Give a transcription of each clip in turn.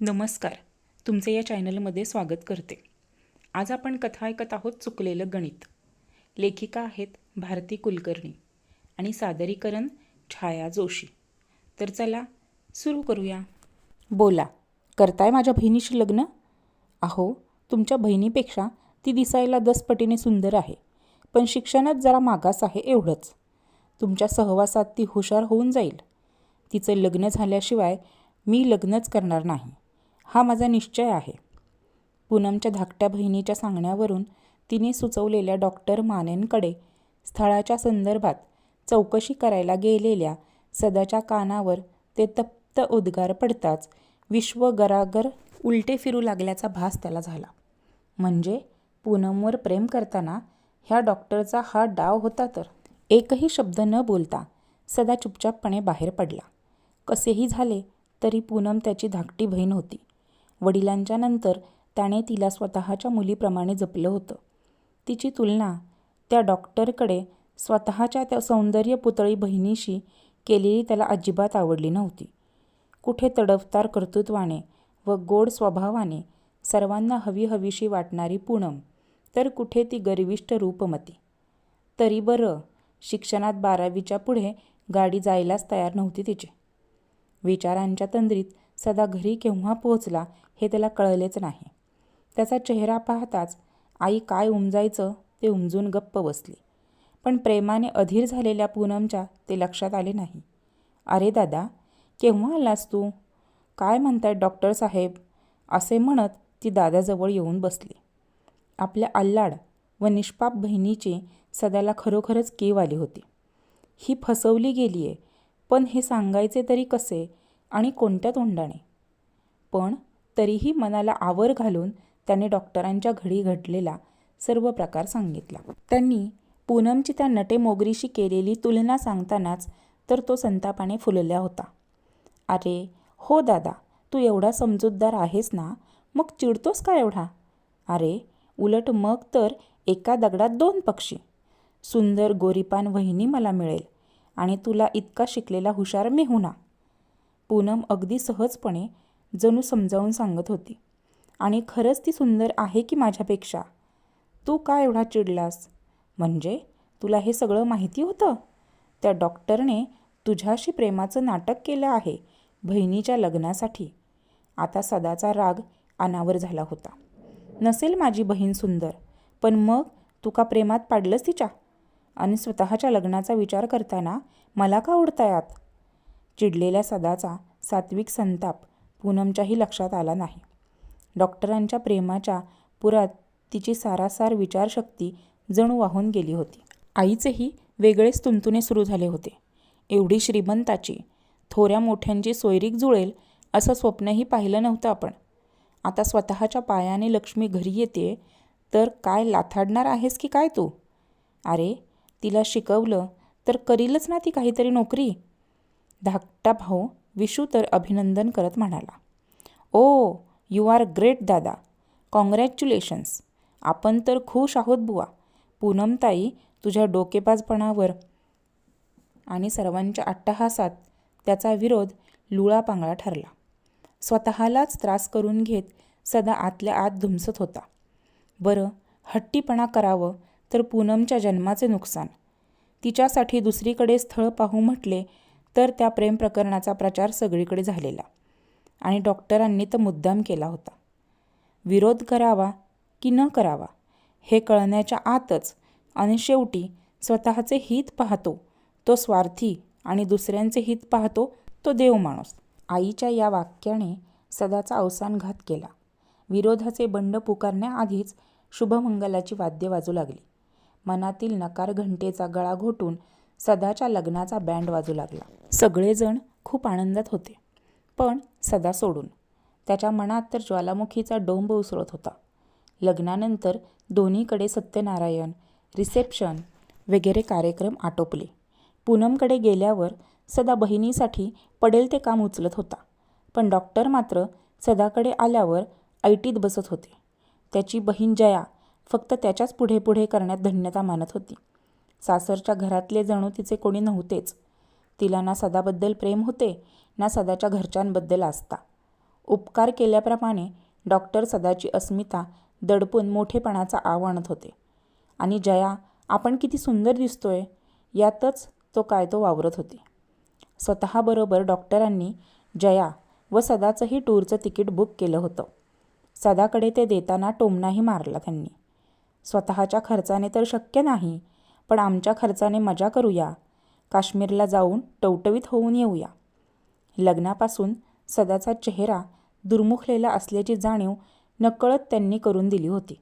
नमस्कार. तुमचे या चॅनलमध्ये स्वागत करते. आज आपण कथा ऐकत आहोत चुकलेलं गणित. लेखिका आहेत भारती कुलकर्णी आणि सादरीकरण छाया जोशी. तर चला सुरू करूया. बोला करताय माझ्या बहिणीशी लग्न? अहो तुमच्या बहिणीपेक्षा ती दिसायला दसपटीने सुंदर आहे पण शिक्षणात जरा मागास आहे एवढंच. तुमच्या सहवासात ती हुशार होऊन जाईल. तिचं लग्न झाल्याशिवाय मी लग्नच करणार नाही. हा माझा निश्चय आहे. पूनमच्या धाकट्या बहिणीच्या सांगण्यावरून तिने सुचवलेल्या डॉक्टर मानेंकडे स्थळाच्या संदर्भात चौकशी करायला गेलेल्या सदाच्या कानावर ते तप्त उद्गार पडताच विश्व गरागर उलटे फिरू लागल्याचा भास त्याला झाला. म्हणजे पूनमवर प्रेम करताना ह्या डॉक्टरचा हा डाव होता तर? एकही शब्द न बोलता सदा चुपचापपणे बाहेर पडला. कसेही झाले तरी पूनम त्याची धाकटी बहीण होती. वडिलांच्या नंतर त्याने तिला स्वतःच्या मुलीप्रमाणे जपलं होतं. तिची तुलना त्या डॉक्टरकडे स्वतःच्या त्या सौंदर्य पुतळी बहिणीशी केलेली त्याला अजिबात आवडली नव्हती. कुठे तडफदार कर्तृत्वाने व गोड स्वभावाने सर्वांना हवी हवीशी वाटणारी पूनम तर कुठे ती गर्विष्ठ रूपमती. तरी बरं शिक्षणात बारावीच्या पुढे गाडी जायलाच तयार नव्हती तिची. विचारांच्या तंद्रीत सदा घरी केव्हा पोहोचला हे त्याला कळलेच नाही. त्याचा चेहरा पाहताच आई काय उमजायचं ते उमजून गप्प बसली. पण प्रेमाने अधीर झालेल्या पूनमच्या ते लक्षात आले नाही. अरे दादा केव्हा आलास तू? काय म्हणताय डॉक्टर साहेब? असे म्हणत ती दादाजवळ येऊन बसली. आपल्या अल्लाड व निष्पाप बहिणीची सदाला खरोखरच कीव आली होती. ही फसवली गेली आहे पण हे सांगायचे तरी कसे आणि कोणत्या तोंडाने? पण तरीही मनाला आवर घालून त्याने डॉक्टरांच्या घडी घडलेला सर्व प्रकार सांगितला. त्यांनी पूनमची त्या नटे मोगरीशी केलेली तुलना सांगतानाच तर तो संतापाने फुलला होता. अरे हो दादा तू एवढा समजूतदार आहेस ना मग चिडतोस का एवढा? अरे उलट मग तर एका दगडात दोन पक्षी. सुंदर गोरीपान वहिनी मला मिळेल आणि तुला इतका शिकलेला हुशार मी होना पूनम अगदी सहजपणे जणू समजावून सांगत होती. आणि खरंच ती सुंदर आहे की माझ्यापेक्षा? तू का एवढा चिडलास? म्हणजे तुला हे सगळं माहिती होतं? त्या डॉक्टरने तुझ्याशी प्रेमाचं नाटक केलं आहे बहिणीच्या लग्नासाठी. आता सदाचा राग अनावर झाला होता. नसेल माझी बहीण सुंदर पण मग तू का प्रेमात पाडलंस तिच्या? आणि स्वतःच्या लग्नाचा विचार करताना मला का उडतायात चिडलेल्या सदाचा सात्विक संताप पूनमच्याही लक्षात आला नाही. डॉक्टरांच्या प्रेमाच्या पुरात तिची सारासार विचारशक्ती जणू वाहून गेली होती. आईचेही वेगळेच तुंतुने सुरू झाले होते. एवढी श्रीमंताची थोऱ्या मोठ्यांची सोयरीक जुळेल असं स्वप्नही पाहिलं नव्हतं आपण. आता स्वतःच्या पायाने लक्ष्मी घरी येते तर काय लाथाडणार आहेस की काय तू? अरे तिला शिकवलं तर करीलच ना ती काहीतरी नोकरी? धाकटा भाऊ विशू तर अभिनंदन करत म्हणाला. ओ यू आर ग्रेट दादा. कॉंग्रॅच्युलेशन्स. आपण तर खुश आहोत बुवा. पूनमताई तुझ्या डोकेबाजपणावर आणि सर्वांच्या अट्टहासात त्याचा विरोध लुळापांगळा ठरला. स्वतःलाच त्रास करून घेत सदा आतल्या आत धुमसत होता. बरं हट्टीपणा करावं तर पूनमच्या जन्माचे नुकसान. तिच्यासाठी दुसरीकडे स्थळ पाहू म्हटले तर त्या प्रेम प्रकरणाचा प्रचार सगळीकडे झालेला आणि डॉक्टरांनी तर मुद्दाम केला होता. विरोध करावा की न करावा हे कळण्याच्या आतच आणि शेवटी स्वतःचे हित पाहतो तो स्वार्थी आणि दुसऱ्यांचे हित पाहतो तो देव माणूस. आईच्या या वाक्याने सदाचा अवसानघात केला. विरोधाचे बंड पुकारण्याआधीच शुभमंगलाची वाद्य वाजू लागली. मनातील नकार घंटेचा गळा घोटून सदाच्या लग्नाचा बँड वाजू लागला. सगळेजण खूप आनंदात होते. पण सदा सोडून. त्याच्या मनात तर ज्वालामुखीचा डोंब उसळत होता. लग्नानंतर दोन्हीकडे सत्यनारायण रिसेप्शन वगैरे कार्यक्रम आटोपले. पूनमकडे गेल्यावर सदा बहिणीसाठी पडेल ते काम उचलत होता. पण डॉक्टर मात्र सदाकडे आल्यावर ऐटीत बसत होते. त्याची बहीण जया फक्त त्याच्याच पुढे पुढे करण्यात धन्यता मानत होती. सासरच्या घरातले जणू तिचे कोणी नव्हतेच. तिला ना सदाबद्दल प्रेम होते ना सदाच्या घरच्यांबद्दल आस्था. उपकार केल्याप्रमाणे डॉक्टर सदाची अस्मिता दडपून मोठेपणाचा आव आणत होते. आणि जया आपण किती सुंदर दिसतोय. यातच तो काय तो वावरत होते. स्वतःबरोबर डॉक्टरांनी जया व सदाचंही टूरचं तिकीट बुक केलं होतं. सदाकडे ते देताना टोमणाही मारला त्यांनी. स्वतःच्या खर्चाने तर शक्य नाही. पण आमच्या खर्चाने मजा करूया. काश्मीरला जाऊन टवटवीत होऊन येऊया. लग्नापासून सदाचा चेहरा दुर्मुखलेला असल्याची जाणीव नकळत त्यांनी करून दिली होती.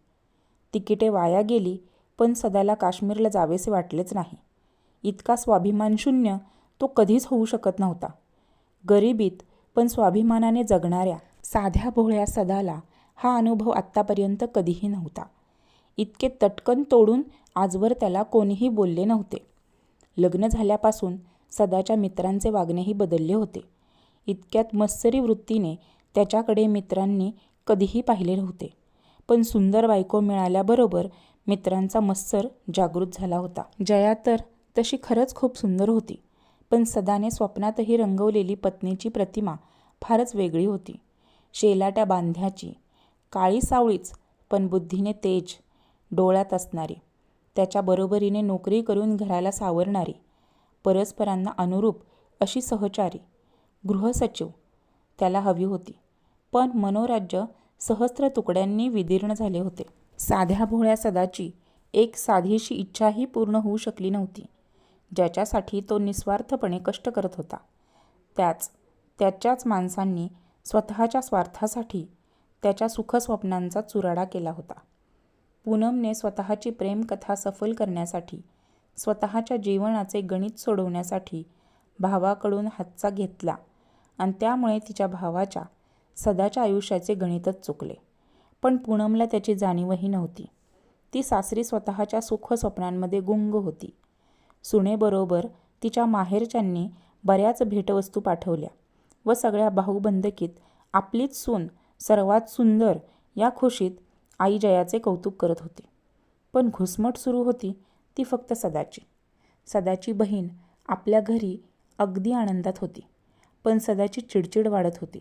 तिकिटे वाया गेली पण सदाला काश्मीरला जावेसे वाटलेच नाही. इतका स्वाभिमानशून्य तो कधीच होऊ शकत नव्हता. गरिबीत पण स्वाभिमानाने जगणाऱ्या साध्या भोळ्या सदाला हा अनुभव आत्तापर्यंत कधीही नव्हता. इतके तटकन तोडून आजवर त्याला कोणीही बोलले नव्हते. लग्न झाल्यापासून सदाच्या मित्रांचे वागणेही बदलले होते. इतक्यात मत्सरी वृत्तीने त्याच्याकडे मित्रांनी कधीही पाहिले नव्हते. पण सुंदर बायको मिळाल्याबरोबर मित्रांचा मत्सर जागृत झाला होता. जया तर तशी खरंच खूप सुंदर होती. पण सदाने स्वप्नातही रंगवलेली पत्नीची प्रतिमा फारच वेगळी होती. शेलाट्या बांध्याची काळी सावळीच पण बुद्धीने तेज डोळ्यात असणारी. त्याच्या बरोबरीने नोकरी करून घराला सावरणारी परस्परांना अनुरूप अशी सहचारी गृहसचिव त्याला हवी होती. पण मनोराज्य सहस्त्र तुकड्यांनी विदीर्ण झाले होते. साध्या भोळ्या सदाची एक साधीशी इच्छाही पूर्ण होऊ शकली नव्हती ज्याच्यासाठी तो निस्वार्थपणे कष्ट करत होता. त्याच त्याच्याच माणसांनी स्वतःच्या स्वार्थासाठी त्याच्या सुखस्वप्नांचा चुराडा केला होता. पूनमने स्वतःची प्रेमकथा सफल करण्यासाठी स्वतःच्या जीवनाचे गणित सोडवण्यासाठी भावाकडून हातचा घेतला आणि त्यामुळे तिच्या भावाच्या सदाच्या आयुष्याचे गणितच चुकले. पण पूनमला त्याची जाणीवही नव्हती. ती सासरी स्वतःच्या सुखस्वप्नांमध्ये गुंग होती. सुनेबरोबर तिच्या माहेरच्यांनी बऱ्याच भेटवस्तू पाठवल्या व सगळ्या भाऊबंदकीत आपलीच सून सर्वात सुंदर या खुशीत आई जयाचे कौतुक करत होती. पण घुसमट सुरू होती ती फक्त सदाची. सदाची बहीण आपल्या घरी अगदी आनंदात होती. पण सदाची चिडचिड वाढत होती.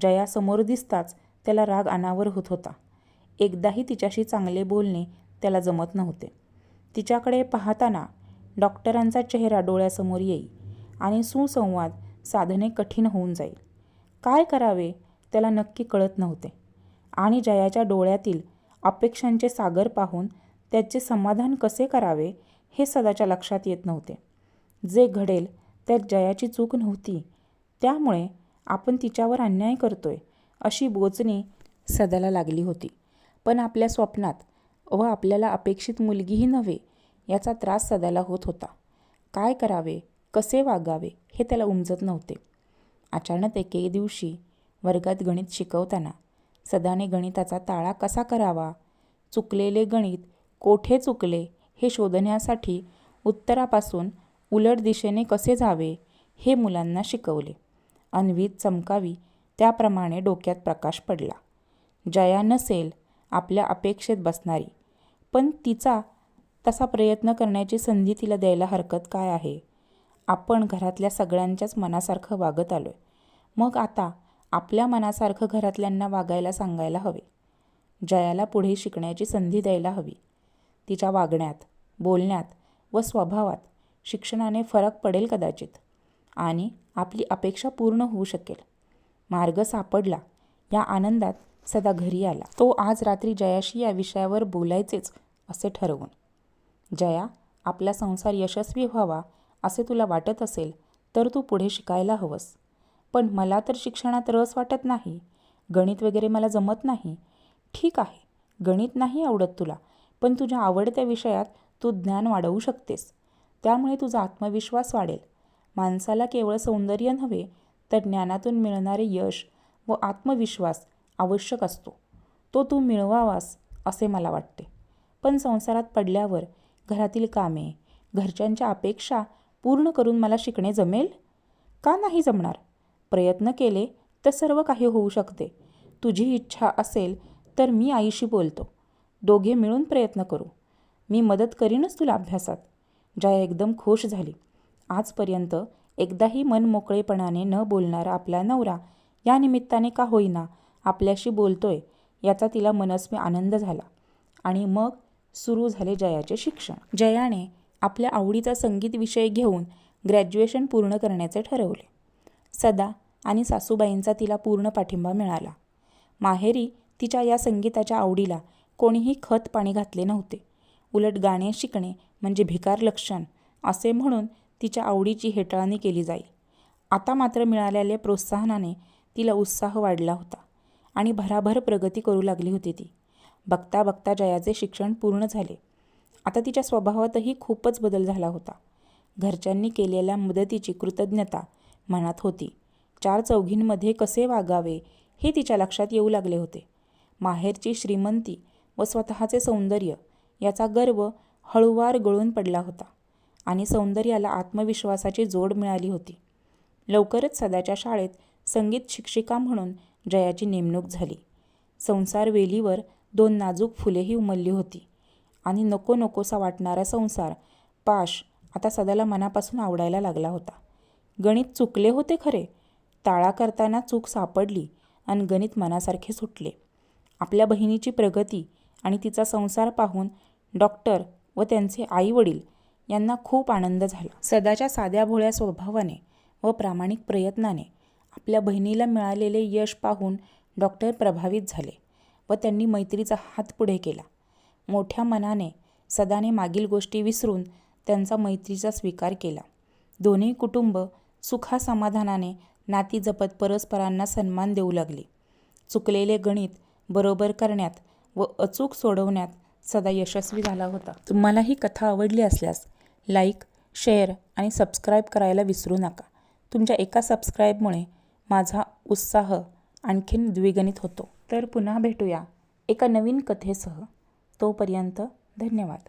जया समोर दिसताच त्याला राग अनावर होत होता. एकदाही तिच्याशी चांगले बोलणे त्याला जमत नव्हते. तिच्याकडे पाहताना डॉक्टरांचा चेहरा डोळ्यासमोर येई आणि सुसंवाद साधणे कठीण होऊन जाईल. काय करावे त्याला नक्की कळत नव्हते. आणि जयाच्या डोळ्यातील अपेक्षांचे सागर पाहून त्याचे समाधान कसे करावे हे सदाच्या लक्षात येत नव्हते. जे घडेल त्यात जयाची चूक नव्हती. त्यामुळे आपण तिच्यावर अन्याय करतोय अशी बोचणी सदाला लागली होती. पण आपल्या स्वप्नात व आपल्याला अपेक्षित मुलगीही नव्हे याचा त्रास सदाला होत होता. काय करावे कसे वागावे हे त्याला उमजत नव्हते. अचानक एके दिवशी वर्गात गणित शिकवताना सदाने गणिताचा ताळा कसा करावा? चुकलेले गणित कोठे चुकले हे शोधण्यासाठी उत्तरापासून उलट दिशेने कसे जावे हे मुलांना शिकवले. अन्वीत चमकावी त्याप्रमाणे डोक्यात प्रकाश पडला. जया नसेल आपल्या अपेक्षेत बसणारी पण तिचा तसा प्रयत्न करण्याची संधी तिला द्यायला हरकत काय आहे? आपण घरातल्या सगळ्यांच्याच मनासारखं वागत आलो आहे मग आता आपल्या मनासारखं घरातल्यांना वागायला सांगायला हवे. जयाला पुढे शिकण्याची संधी द्यायला हवी. तिच्या वागण्यात बोलण्यात व स्वभावात शिक्षणाने फरक पडेल कदाचित आणि आपली अपेक्षा पूर्ण होऊ शकेल. मार्ग सापडला या आनंदात सदा घरी आला. तो आज रात्री जयाशी या विषयावर बोलायचेच असे ठरवून. जया आपला संसार यशस्वी व्हावा असे तुला वाटत असेल तर तू पुढे शिकायला हवंस. पण मला तर शिक्षणात रस वाटत नाही. गणित वगैरे मला जमत नाही. ठीक आहे गणित नाही आवडत तुला पण तुझ्या आवडत्या विषयात तू ज्ञान वाढवू शकतेस. त्यामुळे तुझा आत्मविश्वास वाढेल. माणसाला केवळ सौंदर्य नव्हे तर ज्ञानातून मिळणारे यश व आत्मविश्वास आवश्यक असतो. तो तू मिळवावास असे मला वाटते. पण संसारात पडल्यावर घरातील कामे घरच्यांच्या अपेक्षा पूर्ण करून मला शिकणे जमेल? का नाही जमणार? प्रयत्न केले तर सर्व काही होऊ शकते. तुझी इच्छा असेल तर मी आईशी बोलतो. दोघे मिळून प्रयत्न करू. मी मदत करीनच तुला अभ्यासात. जया एकदम खुश झाली. आजपर्यंत एकदाही मन मोकळेपणाने न बोलणारा आपला नवरा या निमित्ताने का होईना आपल्याशी बोलतोय याचा तिला मनस्वी आनंद झाला. आणि मग सुरू झाले जयाचे शिक्षण. जयाने आपल्या आवडीचा संगीत विषय घेऊन ग्रॅज्युएशन पूर्ण करण्याचे ठरवले. सदा आणि सासूबाईंचा तिला पूर्ण पाठिंबा मिळाला. माहेरी तिच्या या संगीताच्या आवडीला कोणीही खत पाणी घातले नव्हते. उलट गाणे शिकणे म्हणजे भिकार लक्षण असे म्हणून तिच्या आवडीची हेटाळणी केली जाईल आता मात्र मिळालेल्या प्रोत्साहनाने तिला उत्साह वाढला होता आणि भराभर प्रगती करू लागली होती ती. बघता बघता जयाचे शिक्षण पूर्ण झाले. आता तिच्या स्वभावातही खूपच बदल झाला होता. घरच्यांनी केलेल्या मदतीची कृतज्ञता मनात होती. चार चौघींमध्ये कसे वागावे हे तिच्या लक्षात येऊ लागले होते. माहेरची श्रीमंती व स्वतःचे सौंदर्य याचा गर्व हळूवार गळून पडला होता आणि सौंदर्याला आत्मविश्वासाची जोड मिळाली होती. लवकरच सदाच्या शाळेत संगीत शिक्षिका म्हणून जयाची नेमणूक झाली. संसार वेलीवर दोन नाजूक फुलेही उमलली होती आणि नको नकोसा वाटणारा संसार पाश आता सदाला मनापासून आवडायला लागला होता. गणित चुकले होते खरे. ताळा करताना चूक सापडली आणि गणित मनासारखे सुटले. आपल्या बहिणीची प्रगती आणि तिचा संसार पाहून डॉक्टर व त्यांचे आईवडील यांना खूप आनंद झाला. सदाच्या साध्या भोळ्या स्वभावाने व प्रामाणिक प्रयत्नाने आपल्या बहिणीला मिळालेले यश पाहून डॉक्टर प्रभावित झाले व त्यांनी मैत्रीचा हात पुढे केला. मोठ्या मनाने सदाने मागील गोष्टी विसरून त्यांचा मैत्रीचा स्वीकार केला. दोन्ही कुटुंब सुखासमाधानाने नाती जपत परस्परांना सन्मान देऊ लागले. चुकलेले गणित बरोबर करण्यात व अचूक सोडवण्यात सदा यशस्वी झाला होता. तुम्हाला ही कथा आवडली असल्यास लाईक शेअर आणि सबस्क्राईब करायला विसरू नका. तुमच्या एका सबस्क्राईबमुळे माझा उत्साह आणखीन द्विगणित होतो. तर पुन्हा भेटूया एका नवीन कथेसह. तोपर्यंत धन्यवाद.